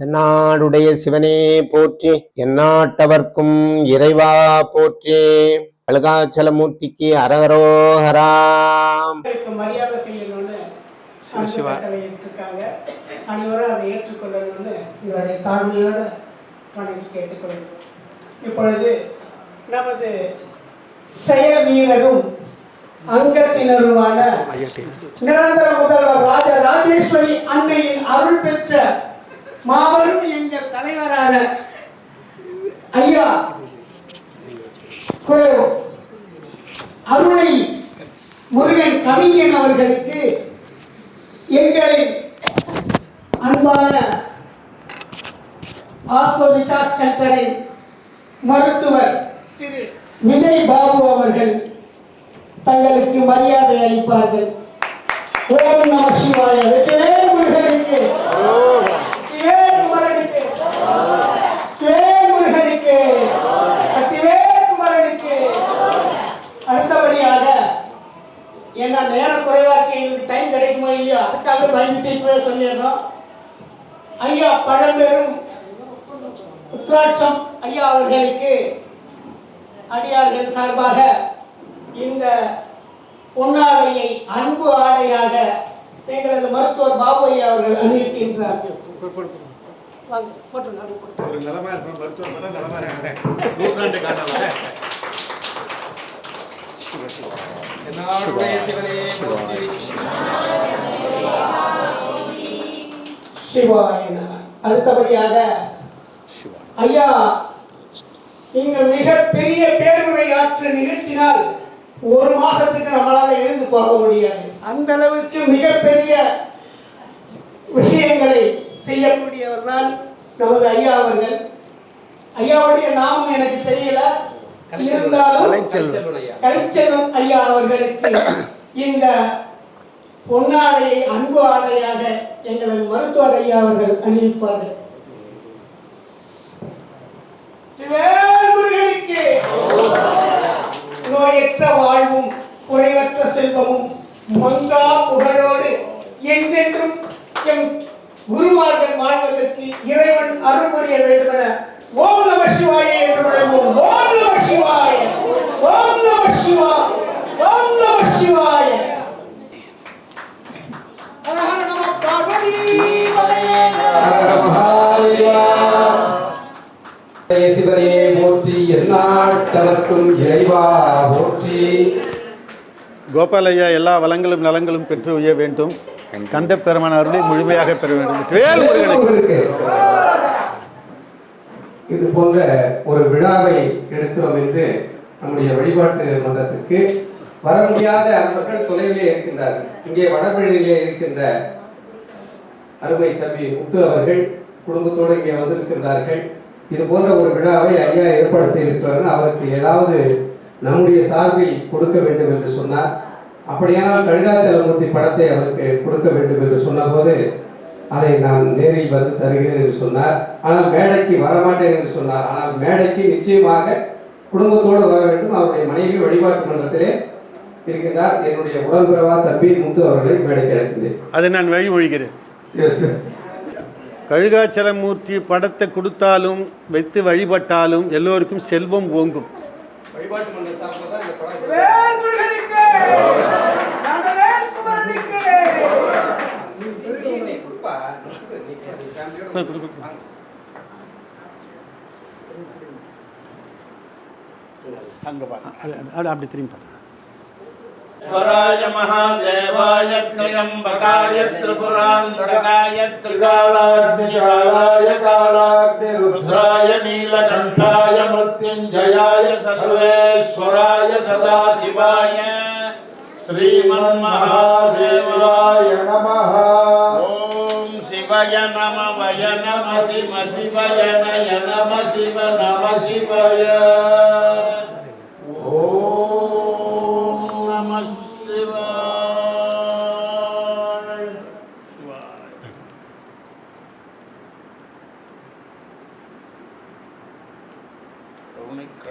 தென்னாடுடைய சிவனே போற்றி எந்நாட்டவர்க்கும் இறைவா போற்றி. அழுகாச்சலமூர்த்திக்கு அரகரோகராம் மரியாதை செய்யணும்னு சிவசிவா. அனைவரும் அதை ஏற்றுக்கொள்ளணும்னு உங்களுடைய தாழ்மையோட வணங்கி கேட்டுக்கொள்கிறோம். இப்பொழுது நமது செயல் வீரரும் அங்கத்தினருமான நிரந்தர முதல்வர் ராஜ ராஜேஸ்வரி அன்னையின் அருள் பெற்ற மாபெரும் எங்கள் தலைவரான ஐயா கோ அருணை முருகன் கவிஞன் அவர்களுக்கு எங்களின் அன்பான ஆத்தோ ரிசார்ட் சென்டரின் மருத்துவர் திரு விஜய் பாபு அவர்கள் தங்களுக்கு மரியாதை அளிப்பார்கள். ஓம் நம சிவாய. வெற்றிவேல் முருகனுக்கு. இப்பவே சொல்லிடணும் ஐயா பழம்பெரும் உத்ராட்சம் ஐயா அவர்களுக்கு அடியார்கள் சார்பாக இந்த பொன்னாடையை அன்பு ஆடையாக எங்களது மருத்துவர் பாபு ஐயா அவர்கள் அணிவிக்கின்றார் வாங்க அடுத்தபடியாக ஐயா நீங்க மிகப்பெரிய பேருரை ஆற்ற நிகழ்த்தினால் ஒரு மாசத்துக்கு நம்மளால எழுந்து போக முடியாது. அந்த அளவுக்கு மிகப்பெரிய விஷயங்களை செய்யக்கூடியவர் தான் நமது ஐயா அவர்கள். ஐயாவுடைய நாமம் எனக்கு தெரியல. இருந்தாலும். கலைச்செல்வன் ஐயா அவர்களுக்கு இந்த பொன்னாடையை அன்பு ஆடையாக எங்களது மருத்துவர் ஐயா அவர்கள் அணிவிப்பார்கள். நோயற்ற வாழ்வும் குறைவற்ற செல்வமும் மங்கா புகழோடு என்றென்றும் எம் குருமார்கள் வாழ்வதற்கு இறைவன் அருள் புரிய வேண்டும் என ஓம் நம சிவாய என்று ஓம் நம சிவாய ஓம் எந்நாட்டவர்க்கும் இறைவா போற்றி. கோபாலையா எல்லா வளங்களும் நலங்களும் பெற்று உய வேண்டும். கந்த பெருமான அருளை முழுமையாக பெற வேண்டும். இது போன்ற ஒரு விழாவை எடுக்கிறோம் என்று நம்முடைய வழிபாட்டு மன்றத்திற்கு வர முடியாத அவர்கள் தொலைவிலே இருக்கின்றார்கள். இங்கே வடபழனியிலே இருக்கின்ற அருமை தம்பி முத்து அவர்கள் குடும்பத்தோடு இங்கே வந்திருக்கின்றார்கள். இது போன்ற ஒரு விழாவை ஐயா ஏற்பாடு செய்திருக்கிறார்கள் அவருக்கு ஏதாவது நம்முடைய சார்பில் கொடுக்க வேண்டும் என்று சொன்னார். அப்படியானால் கழுகாச்சலமூர்த்தி படத்தை அவருக்கு கொடுக்க வேண்டும் என்று சொன்னபோது அதை நான் நேரில் வந்து தருகிறேன் என்று சொன்னார். ஆனால் மேடைக்கு வரமாட்டேன் என்று சொன்னார். ஆனால் மேடைக்கு நிச்சயமாக குடும்பத்தோடு வர வேண்டும். அவருடைய மனைவி வழிபாட்டு மன்றத்திலே இருக்கின்றார். என்னுடைய உடன்பிறவா தம்பி முத்து அவர்களை மேடைக்கு அழைக்கின்றேன். அதை நான் வழிமொழிகிறேன். கழுகாச்சலமூர்த்தி படத்தை கொடுத்தாலும் வைத்து வழிபட்டாலும் எல்லோருக்கும் செல்வம் ஓங்கும். அப்படி திரும்பி பாருங்க. ఈశ్వరాయ మహాదేవాయ త్రయంబకాయ త్రిపురాంధకాయ త్రికాళాగ్నికాళాయ కాళాగ్నిరుద్రాయ నీలకంఠాయ మృత్యుంజయాయ సర్వేశ్వరాయ సదాశివాయ. శ్రీమన్మహాదేవాయ నమ. ఓం శివయ నమ వయ నమ శివ శివయ నయ నమ శివ నమ శివయ. ఓం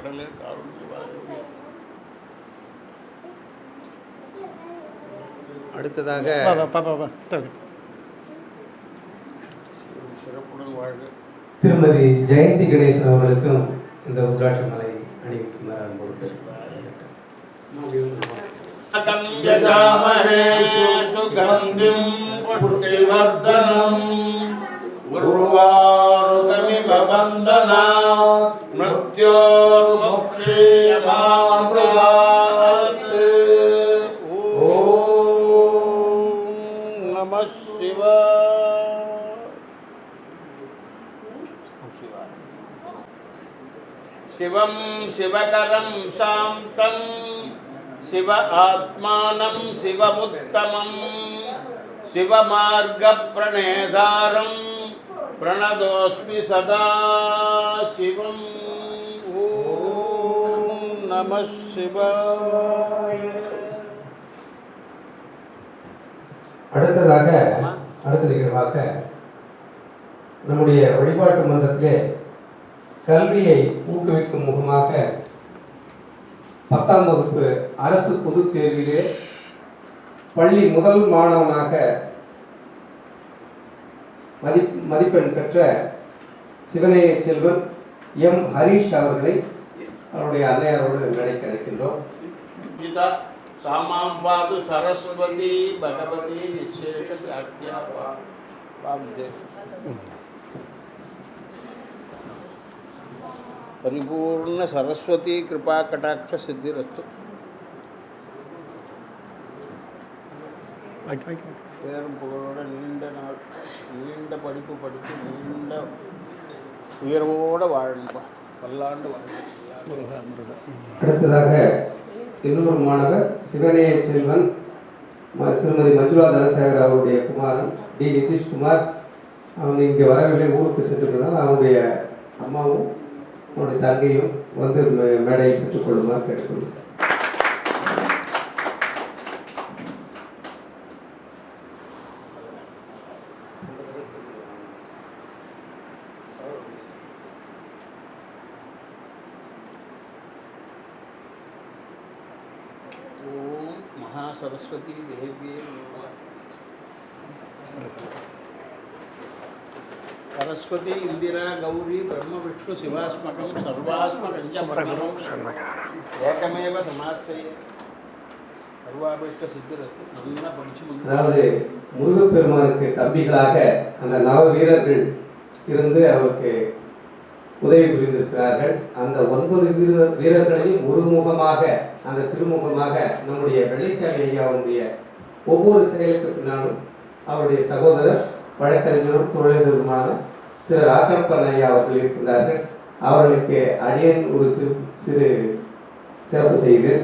கடலே காரணமாக அடுத்ததாக சிறப்புடன் வாழ்க. திருமதி ஜெயந்தி கணேசன் அவர்களுக்கும் இந்த உத்ராட்ச மலை அணிவிக்குமாறு அன்போடு சுகந்திம் शिवं शिवकरं शान्तं शिव आत्मानं शिवमुत्तमं शिवमार्गप्रणेदारं प्रणतोऽस्मि सदा शिवम् ॐ नमः शिवाय அடுத்ததாக அடுத்த நிகழ்வாக நம்முடைய வழிபாட்டு மன்றத்திலே கல்வியை ஊக்குவிக்கும் முகமாக பத்தாம் வகுப்பு அரசு பொதுத் தேர்விலே பள்ளி முதல் மாணவனாக மதி மதிப்பெண் பெற்ற சிவநேய செல்வன் எம் ஹரீஷ் அவர்களை அவருடைய அன்னையாரோடு மேடைக்கு அழைக்கின்றோம். गीता सामां पातु सरस्वती भगवती निशेषव्याख्या वाग्दे परिपूर्ण सरस्वती कृपा कटाक्ष सिद्धिरस्तु பேரும் புகழோட நீண்ட நாள் நீண்ட படிப்பு படித்து நீண்ட உயர்வோடு வாழணும்பா பல்லாண்டு வாழணும் அடுத்ததாக இன்னொரு மாணவர் சிவநேய செல்வன் ம- திருமதி மஞ்சுளா தனசேகர் அவருடைய குமாரன் டி. நிதிஷ்குமார். அவங்க இங்கே வரவில்லை ஊருக்கு சென்றிருப்பதால் அவங்களுடைய அம்மாவும் அவனுடைய தங்கையும் வந்து மேடையை பெற்றுக்கொள்ளுமாறு கேட்டுக்கொள்கிறேன் ஓம் சரஸ்வதி தேவியே சரஸ்வதி இந்திரா கௌரி பிரம்ம விஷ்ணு சிவாஸ்மகம் சர்வாஸ்மகம் ஏகமேவ சமாஸ்திரிய சர்வாபிஷ்ட சித்திரத்து நல்லா படிச்சு அதாவது முருகப்பெருமானுக்கு தம்பிகளாக அந்த நவ வீரர்கள் இருந்து அவருக்கு உதவி புரிந்திருக்கிறார்கள். அந்த ஒன்பது வீரர் வீரர்களையும் ஒருமுகமாக அந்த திருமுகமாக நம்முடைய வெள்ளைச்சாமி ஐயாவுடைய ஒவ்வொரு செயலுக்கு பின்னாலும் அவருடைய சகோதரர் வழக்கறிஞரும் தொழிலதிபருமான திரு ராகப்பன் ஐயா அவர்கள் இருக்கின்றார்கள். அவர்களுக்கு அடியன் ஒரு சிறு சிறு சிறப்பு செய்வேன்.